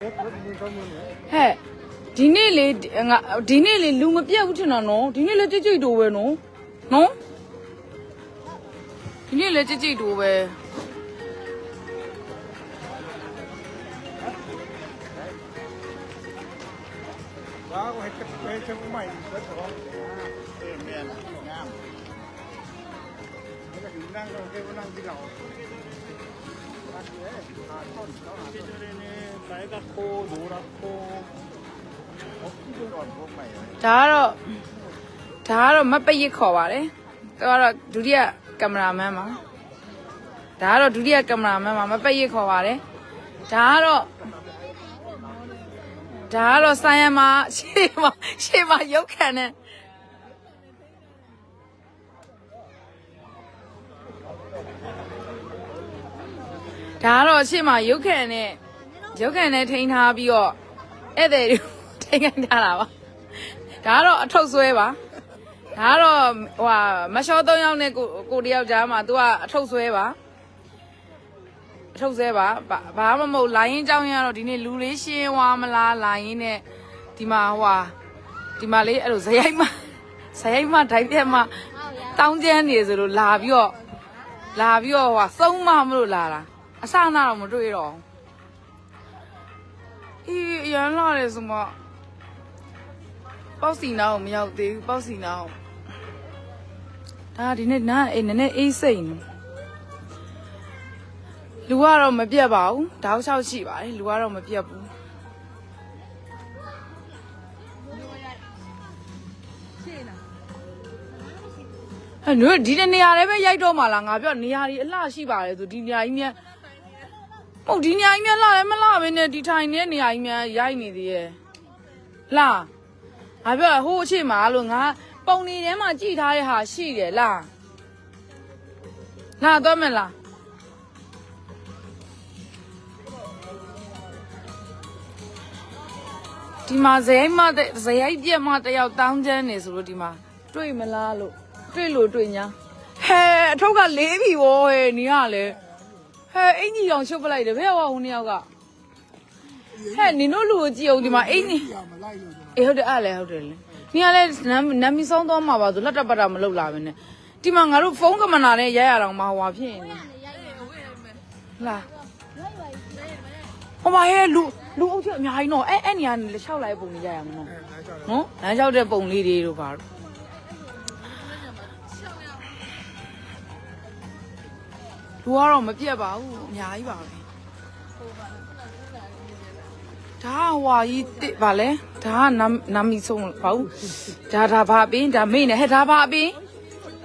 ဟဲ့ဒီနေ့လေငါဒီနေ့လေလူမပြတ်ဘူးထင်တာနော်ဒီနေ့လေကြိတ်ကြိတ်တိုးပဲနော်နော်ဒီနေ့လေကြိတ်ကြိတ်တိုးပဲဘာကိုဟဲ့ပဲချုံမိုင်းဆက်တော့အေးမြန်လာငါမဒါကနန်းတော့ကေနန်းဒီလောက် ဒါကတော့ဒါကတော့မပည့်ရခေါ်ပါတယ်သူကတော့ဒုတိယကင်မရာမန်ပါဒါကတော့ဒုတိယကင်မရာမန်ပါမပည့်ရခေါ်ပါတယ်ဒါကတော့ဒါကတော့ဆိုင်ရမရှေ့မှာရှေ့မှာရုပ်ခံတဲ့ ဒါကတော့ရှေ့မှာရုပ်ခံတဲ့ရုပ်ခံနဲ့ထိန်းထားပြီးတော့ဧည့်သည်တွေထိန်းခိုင်းထားတာပါဒါကတော့အထုပ်ဆွဲပါဒါကတော့ဟိုဟာမလျှောသုံးယောက်နဲ့ကိုကိုတယောက်ကြားမှာ तू ကအထုပ်ဆွဲပါအထုပ်ဆွဲပါဘာဘာမှမဟုတ်လိုင်းရင်ကြောင်းရင်ကတော့ဒီနေ့လူလေးရှင်းသွားမလားလိုင်းရင်နဲ့ဒီမှာဟိုဟာဒီမှာလေးအဲ့လိုဇယိုက်မဇယိုက်မဒိုက်ပြက်မတောင်းကျမ်းနေဆိုလို့လာပြီးတော့လာပြီးတော့ဟိုဟာသုံးမမလို့လာတာ အစနာတော့မတွေ့တော့ဘူးအေးအရန်လာတယ်ဆိုမှပေါ့စီနာကိုမရောက်သေးဘူးပေါ့စီနာကိုဒါဒီနေ့နားအေးနည်းနည်းအေးစိတ်နေလူကတော့မပြတ်ပါဘူးတောက်လျှောက်ရှိပါတယ်လူကတော့မပြတ်ဘူးအဲ့တို့ဒီနေရာလေးပဲရိုက်တော့မှလားငါပြောနေရာကြီးအလှရှိပါတယ်ဆိုဒီနေရာကြီးမြန် ဟုတ်ဒီနေရာကြီးမြန်လှလည်းမလှဘဲနဲ့ဒီထိုင်နေတဲ့နေရာကြီးမြန်ရိုက်နေသေးရဲ့လှငါပြောတာဟိုးအချိန်မှာလို့ငါပုံနေထဲမှာကြည်ထားတဲ့ဟာရှိတယ်လားလာတော့မလားဒီမှာဇယိုက်မတဲ့ဇယိုက်ပြက်မတယောက်တောင်းချမ်းနေဆိုလို့ဒီမှာတွေ့မလားလို့တွေ့လို့တွေ့ညာဟဲအထုပ်ကလေးပြီဗောဟဲနေရလေ ဟဲအင်ကြီးအောင်ရှုပ်ပလိုက်တယ်ဘယ်ရောက်ဟိုနှစ်ယောက်ကဟဲနင်တို့လူကိုကြည့်အောင်ဒီမှာအင်ကြီးရမလိုက်လို့အေးဟုတ်တယ်အဲ့လည်းဟုတ်တယ်လေနေရာလဲနမ်နမ်မီဆောင်တော့မှာပါဆိုလက်တပတ်တာမလုပ်လာပဲနဲ့ဒီမှာငါတို့ဖုန်းကမနာနဲ့ရိုက်ရအောင်မဟွာဖြစ်နေလာဟိုမှာဟဲလူလူအုပ်ချက်အများကြီးတော့အဲ့အဲ့နေရာနေလျှောက်လိုက်ပုံနေကြရမှာနော်အဲဒါကြောင့်နော်လမ်းလျှောက်တဲ့ပုံလေးတွေတို့ပါတော့ လူကတော့မပြတ်ပါဘူးအများကြီးပါပဲဒါကဟွာကြီးတစ်ဗာလဲဒါကနမ်နမ်မီဆုံးပါဘူးဒါဒါဘာပင်းဒါမေ့နေဟဲ့ဒါဘာပင်း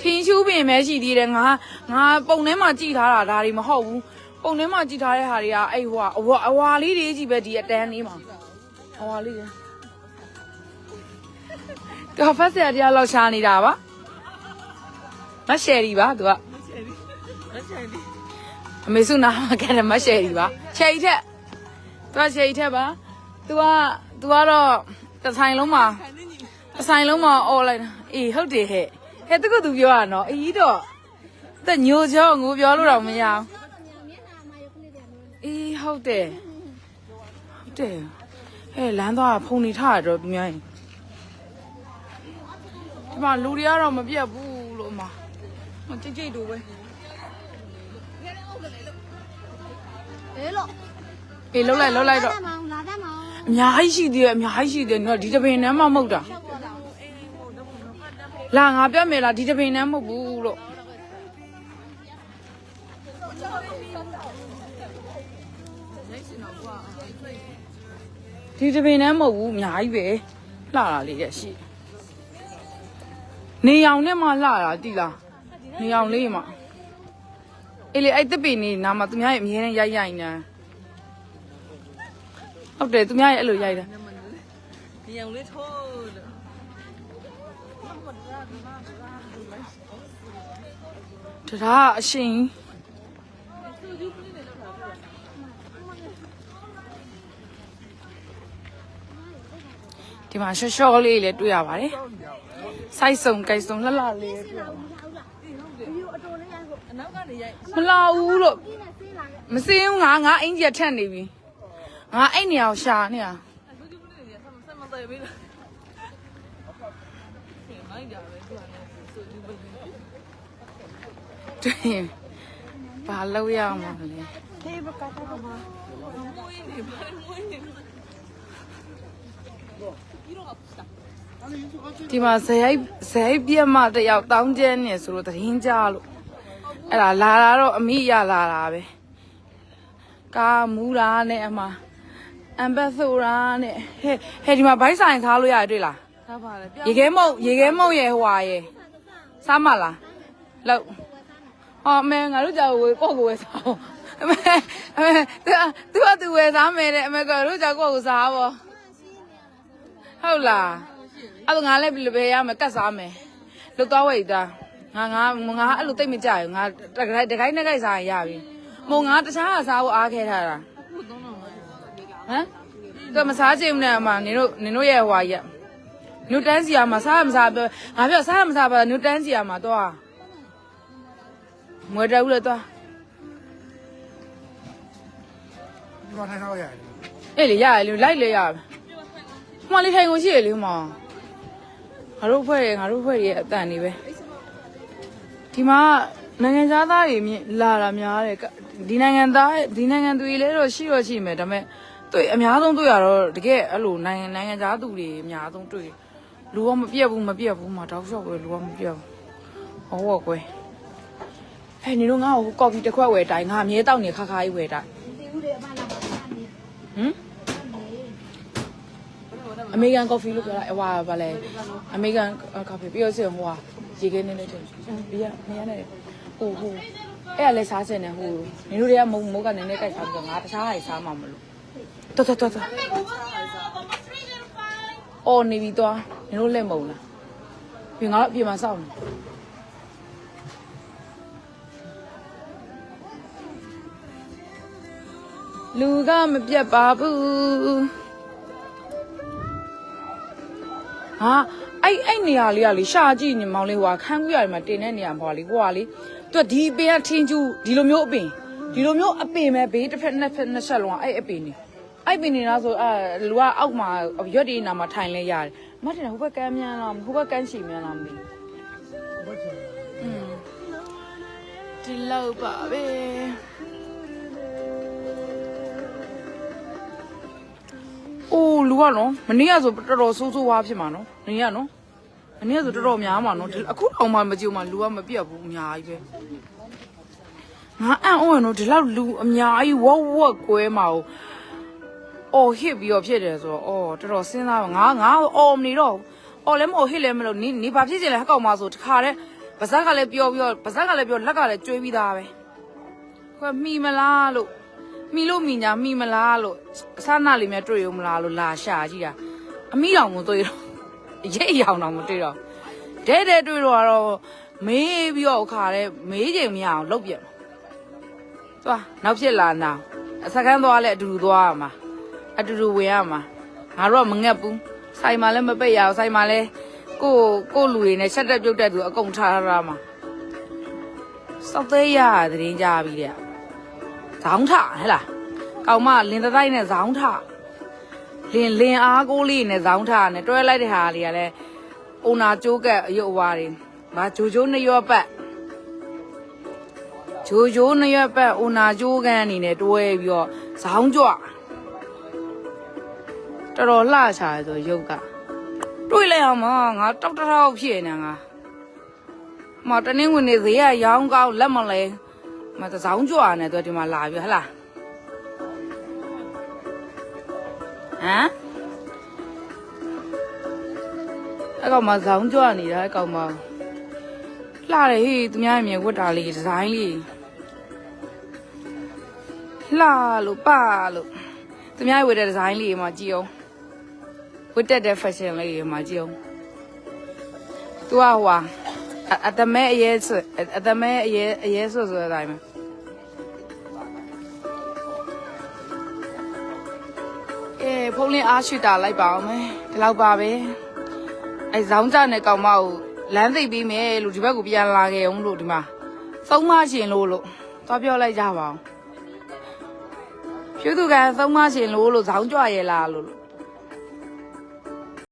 ထင်းရှူးပင်ပဲရှိသေးတယ်ငါငါပုံထဲမှာကြည်ထားတာဒါတွေမဟုတ်ဘူးပုံထဲမှာကြည်ထားတဲ့ဟာတွေကအဲ့ဟွာအဝါအဝါလေးတွေကြီးပဲဒီအတန်းလေးမှာအဝါလေးတွေကာဖက်ဆရာတရားလောက်ရှားနေတာပါမရှယ်ရီပါသူက အမေစုနာမကတဲ့မရှယ်ရီပါရှယ်ရီထက်သူကရှယ်ရီထက်ပါသူကသူကတော့တစ်ဆိုင်လုံးမှာတစ်ဆိုင်လုံးမှာអော်လိုက်တာအေးဟုတ်တယ်ဟဲ့ဟဲ့သူကသူပြောရနော်အေးတော့တက်ညိုချောငိုပြောလို့တော့မရအောင်အေးဟုတ်တယ်ဟုတ်တယ်ဟဲ့လမ်းသွားဖုန်နေထားရတော့ပြင်းရင်ဒီမှာလူတွေကတော့မပြတ်ဘူးလို့အမမကြိတ်ကြိတ်တူပဲ လေလို့အေးလှုပ်လိုက်လှုပ်လိုက်တော့မောင်လာတတ်မောင်အများကြီးရှိသေးတယ်အများကြီးရှိသေးတယ်နော်ဒီတပင်တန်းမှမဟုတ်တာလာငါပြတ်မယ်လားဒီတပင်တန်းမဟုတ်ဘူးလို့ဒီတပင်တန်းမဟုတ်ဘူးအများကြီးပဲလှတာလေးတဲ့ရှိနေအောင်နဲ့မှလှတာတိလားနေအောင်လေးမှ အေးလေအဲ့တပိနေနာမှာသူများရဲ့အမြဲတမ်းရိုက်ရိုက်နေတာဟုတ်တယ်သူများရဲ့အဲ့လိုရိုက်တာညောင်လေးထိုးလို့တရားအရှင်ဒီမှာရှော့ရှော့လေးလည်းတွေ့ရပါတယ်စိုက်စုံကြိုက်စုံလှလှလေးတွေ့ရပါတယ် မလာဘူးလို့ပြင်းနဲ့ဆေးလာခဲ့မစင်းဘူးငါငါအင်ကြီးကထက်နေပြီငငါအဲ့နေရာကိုရှာနေတာလူကြီးမနေရဆမ်ဆမ်မတယ်မေးလားမိုင်းကြပဲသူကလည်းဆိုဒီဘယ်လိုတွေ့ရင်ဘာလုပ်ရမှာလဲမွေးနေပါမွေးနေပြီးတော့တာဒီမှာဇယိုက်ဇယိုက်ပြက်မတစ်ယောက်တောင်းကျဲနေဆိုလို့သတင်းကြလို့ အဲ့ဒါလာလာတော့အမိရလာတာပဲကာမူရာနဲ့အမအမ်ဘက်ဆိုရာနဲ့ဟဲ့ဟဲ့ဒီမှာဘိုက်ဆိုင်ထားလို့ရတယ်တွေ့လားဒါပါလေပြရေခဲမုံရေခဲမုံရဲ့ဟွာရဲ့စားမလားလောက်ဟောအမဲငါတို့ကြောက်ဝေကိုယ့်ကိုယ်ဝယ်စားအောင်အမဲအမဲသူကသူကသူဝယ်စားမယ်တဲ့အမဲကတို့ကြောက်ကိုယ့်ကိုယ်စားပေါ့ဟုတ်လားအဲ့တော့ငါလည်းဘယ်ရမယ်ကတ်စားမယ်လွတ်သွားဝိတ်သား ငါငါငါအဲ့လိုတိတ်မကြဘူးငါတခိုင်တခိုင်နဲ့ခိုင်စားရင်ရပြီမုံငါတခြားကစားဖို့အားခဲထားတာခုသုံးတော့မှာဟမ်သူကမစားချင်ဘူးနဲ့အမနင်တို့နင်တို့ရဲ့ဟွာရက်နူတန်းစီယာမှာစားမစားပြောငါပြောစားမစားပါနူတန်းစီယာမှာတော့မွေတက်ဦးလေတော့ဒီမှာထိုင်ထားရတယ်အေးလေရတယ်လေလိုက်လေရပါဟိုမလေးထိုင်ကုန်ရှိရလေဟိုမှာငါတို့ဖွဲ့ရငါတို့ဖွဲ့ရအတန်နေပဲ ဒီမှာနိုင်ငံသားသားတွေမြင်လာတာများတယ်ကဒီနိုင်ငံသားဒီနိုင်ငံသူတွေလည်းတော့ရှိတော့ရှိမယ်ဒါပေမဲ့တွေ့အများဆုံးတွေ့ရတော့တကယ်အဲ့လိုနိုင်ငံနိုင်ငံသားသူတွေအများဆုံးတွေ့လူကမပြတ်ဘူးမပြတ်ဘူးမှာတောက်လျှောက်ပဲလူကမပြတ်ဘူးဟောကွယ်ဟဲ့နေတော့ငါ့ကိုကော်ဖီတစ်ခွက်ဝယ်တိုင်းငါအမြဲတောက်နေခါခါကြီးဝယ်တိုင်းဟမ်အမေရိကန်ကော်ဖီလို့ပြောတာဟိုဟာဗာလဲအမေရိကန်ကော်ဖီပြီးတော့စင်ဟိုဟာ ရေခဲနေနေတယ်ပြီးရနေရနေဟိုဟိုအဲ့ကလည်းစားစင်တယ်ဟိုနင်တို့တွေကမုံမုတ်ကနေနေကြိုက်စားပြီးတော့ငါတခြားဟာစားမှာမလို့တော်တော်တော်တော်အော်နေပြီတော့နင်တို့လက်မုံလားပြီးငါတို့အပြင်မှာစောင့်နေလူကမပြတ်ပါဘူး ဟာအဲ့အဲ့နေရာလေးကလေရှာကြည့်နေမောင်လေးဟိုကခန်းကူရတယ်မှာတင်တဲ့နေရာမှာလေဟိုကလေသူကဒီအပင်ကထင်းကျူးဒီလိုမျိုးအပင်ဒီလိုမျိုးအပင်ပဲဘေးတစ်ဖက်နှစ်ဖက်နှစ်ဆက်လုံးကအဲ့အပင်နေအဲ့ပင်နေလားဆိုအဲလူကအောက်မှာရွက်ဒီနာမှာထိုင်လဲရတယ်မတ်တယ်ဟိုဘက်ကမ်းမြန်လားဟိုဘက်ကမ်းချီမြန်လားမသိဘူးอืมဒီလောက်ပါပဲ အိုးလူကနော်မနေ့ကဆိုတော်တော်ဆိုးဆိုးဝါးဖြစ်မှာနော်မနေ့ကနော်မနေ့ကဆိုတော်တော်များမှာနော်ဒီအခုတော့မှမကြည့်ဘူးမှလူကမပြတ်ဘူးအများကြီးပဲငါအံ့ဩရနော်ဒီလောက်လူအများကြီးဝက်ဝက်ကွဲမှာ哦အော်ဟစ်ပြီးတော့ဖြစ်တယ်ဆိုတော့အော်တော်တော်စဉ်းစားပါငါငါအော်မနေတော့အော်လည်းမအော်ဟစ်လည်းမလို့နေနေဘာဖြစ်ချင်လဲဟက်ကောင်မဆိုတခါတည်းပါဇက်ကလည်းပြောပြီးတော့ပါဇက်ကလည်းပြောလက်ကလည်းကျွေးပြီးသားပဲခွမှီမလားလို့ မိလို့မိညာမိမလားလို့အဆနာလေးများတွေ့ရုံမလားလို့လာရှာကြည့်တာအမိတော်မတွေ့တော့ရိတ်ရောင်တော့မတွေ့တော့ဒဲဒဲတွေ့တော့ကတော့မေးပြီးတော့ခါတဲ့မေးချိန်မရအောင်လုပ်ပြမှာသွားနောက်ဖြစ်လာနာအစကန်းသွားလဲအတူတူသွားရမှာအတူတူဝင်ရမှာငါတို့ကမငက်ဘူးဆိုင်မှာလည်းမပိတ်ရအောင်ဆိုင်မှာလည်းကိုကိုလူတွေနဲ့ချက်တက်ပြုတ်တက်သူအကုန်ထားရမှာစောက်သေးရတဲ့ရင်ကြပြီတဲ့ ဇောင်းထဟဲ့လားကောင်မလင်တတိုက်နဲ့ဇောင်းထလင်လင်အားကိုးလေးနဲ့ဇောင်းထနဲ့တွဲလိုက်တဲ့ဟာလေးကလည်းအုံနာကျိုးကက်အယုတ်အဝါတွေဘာဂျိုဂျိုးနှစ်ရွက်ပတ်ဂျိုဂျိုးနှစ်ရွက်ပတ်အုံနာကျိုးကန်အနေနဲ့တွဲပြီးတော့ဇောင်းကြွတော်တော်လှချာတယ်ဆိုရုပ်ကတွေးလိုက်အောင်မငါတောက်တောက်ဖြစ်နေငါမတနင်းဝင်နေဈေးကရောင်းကောင်းလက်မလဲ မတစောင်းကြွားနေတော့ဒီမှာလာပြီဟလားဟမ်အကောင်မစောင်းကြွားနေတာအကောင်မလှတယ်ဟေးသူများအမြင်ဝတ်တာလေးဒီဇိုင်းလေးလှလို့ပါလို့သူများဝတ်တဲ့ဒီဇိုင်းလေးမှာကြည့်အောင်ဝတ်တက်တဲ့ fashion လေးမှာကြည့်အောင်သူကဟိုဟာ အအတမဲအရေးဆွအတမဲအရေးအရေးဆွဆိုတဲ့အတိုင်းပဲကဲဖုန်းလေးအားရှိတာလိုက်ပါအောင်မယ်ဒီလောက်ပါပဲအဲဇောင်းကြနဲ့ကောင်မကိုလမ်းသိပ်ပြီးမယ်လို့ဒီဘက်ကိုပြန်လာခဲ့အောင်လို့ဒီမှာသုံးမရှင်လို့လို့သွားပြောလိုက်ကြပါအောင်ဖြကျွတ်သူကသုံးမရှင်လို့လို့ဇောင်းကြွရဲလားလို့လို့